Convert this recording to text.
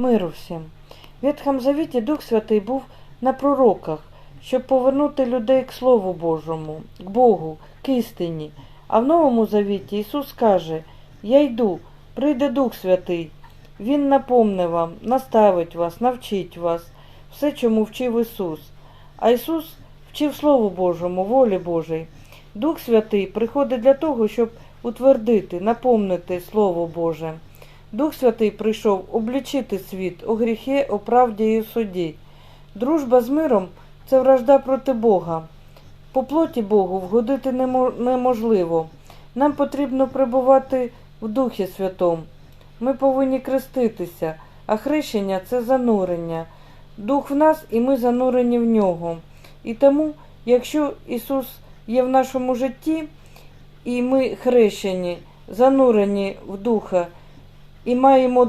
Миру всім. В Ветхом Завіті Дух Святий був на пророках, щоб повернути людей к Слову Божому, к Богу, к істині. А в Новому Завіті Ісус каже: Я йду, прийде Дух Святий. Він напомне вам, наставить вас, навчить вас, все, чому вчив Ісус. А Ісус вчив Слову Божому, волі Божій. Дух Святий приходить для того, щоб утвердити, напомнити Слово Боже. Дух Святий прийшов облічити світ у гріхи, у правді і у суді. Дружба з миром це вражда проти Бога. По плоті Богу вгодити неможливо. Нам потрібно прибувати в Духі Святому. Ми повинні креститися, а хрещення це занурення. Дух в нас і ми занурені в нього. І тому, якщо Ісус є в нашому житті, і ми хрещені, занурені в Духа, і маємо